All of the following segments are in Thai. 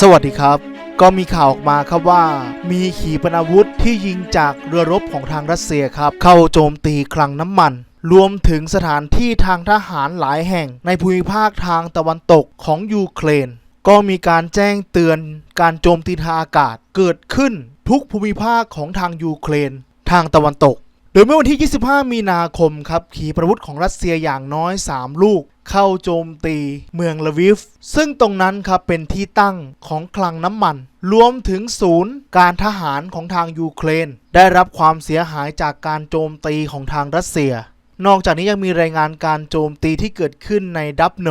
สวัสดีครับ ก็มีข่าวออกมาครับว่า มีขีปนาวุธที่ยิงจากเรือรบของทางรัสเซียครับ เข้าโจมตีคลังน้ำมัน รวมถึงสถานที่ทางทหารหลายแห่งในภูมิภาคทางตะวันตกของยูเครน ก็มีการแจ้งเตือนการโจมตีทางอากาศเกิดขึ้นทุกภูมิภาคของทางยูเครน ทางตะวันตก โดยเมื่อวันที่ 25 มีนาคมครับ ขีปนาวุธของรัสเซียอย่างน้อย 3 ลูก เข้าโจมตีเมืองลาวิฟ ซึ่งตรงนั้นครับเป็นที่ตั้งของคลังน้ำมัน รวมถึงศูนย์การทหารของทางยูเครน ได้รับความเสียหายจากการโจมตีของทางรัสเซีย นอกจากนี้ยังมีรายงานการโจมตีที่เกิดขึ้นในดับโน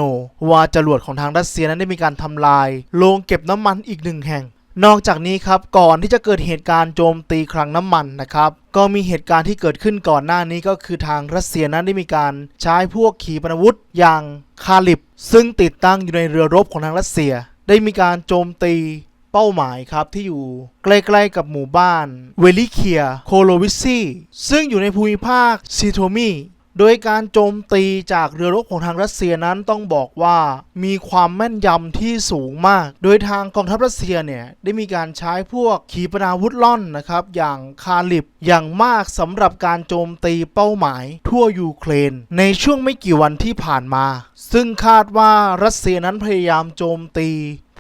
ว่าจรวดของทางรัสเซียนั้นได้มีการทำลายโรงเก็บน้ำมันอีกหนึ่งแห่ง นอกจากนี้ครับก่อนที่จะเกิดเหตุการณ์โจมตีคลังน้ำมันนะครับก็มีเหตุการณ์ที่เกิดขึ้นก่อนหน้านี้ก็คือทางรัสเซียนั้นได้มีการใช้พวกขีปนาวุธอย่างคาลิบ ซึ่งติดตั้งอยู่ในเรือรบของทางรัสเซีย ได้มีการโจมตีเป้าหมายครับที่อยู่ใกล้ๆกับหมู่บ้านเวลิเคียโคโลวิซีซึ่งอยู่ในภูมิภาคซิโทมี โดยการโจมตีจากเรือรบของทางรัสเซียนั้นต้องบอกว่ามีความแม่นยำที่สูงมาก โดยทางกองทัพรัสเซียเนี่ยได้มีการใช้พวกขีปนาวุธล่อนนะครับอย่างคาลิบอย่างมากสำหรับการโจมตีเป้าหมายทั่วยูเครน ในช่วงไม่กี่วันที่ผ่านมา ซึ่งคาดว่ารัสเซียนั้นพยายามโจมตี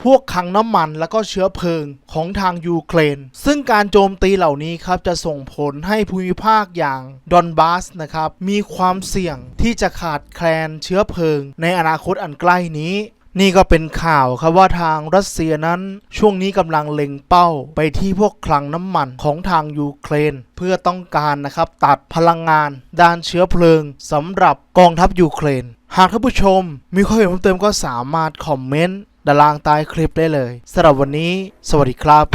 พวกคลังน้ำมันแล้วก็เชื้อเพลิงของทางยูเครน ซึ่งการโจมตีเหล่านี้ครับจะส่งผลให้ภูมิภาคอย่างดอนบาสนะครับมีความเสี่ยงที่จะขาดแคลนเชื้อเพลิง ในอนาคตอันใกล้นี้นี่ก็เป็นข่าวครับว่าทางรัสเซียนั้นช่วงนี้กำลังเล็งเป้าไปที่พวกคลังน้ำมันของทางยูเครน เพื่อต้องการนะครับตัดพลังงาน ด้านเชื้อเพลิงสำหรับกองทัพยูเครน หากท่านผู้ชมมีข้อเห็นเพิ่มเติมก็สามารถคอมเมนต์ ด้านล่างใต้คลิปได้เลยสำหรับวันนี้ สวัสดีครับ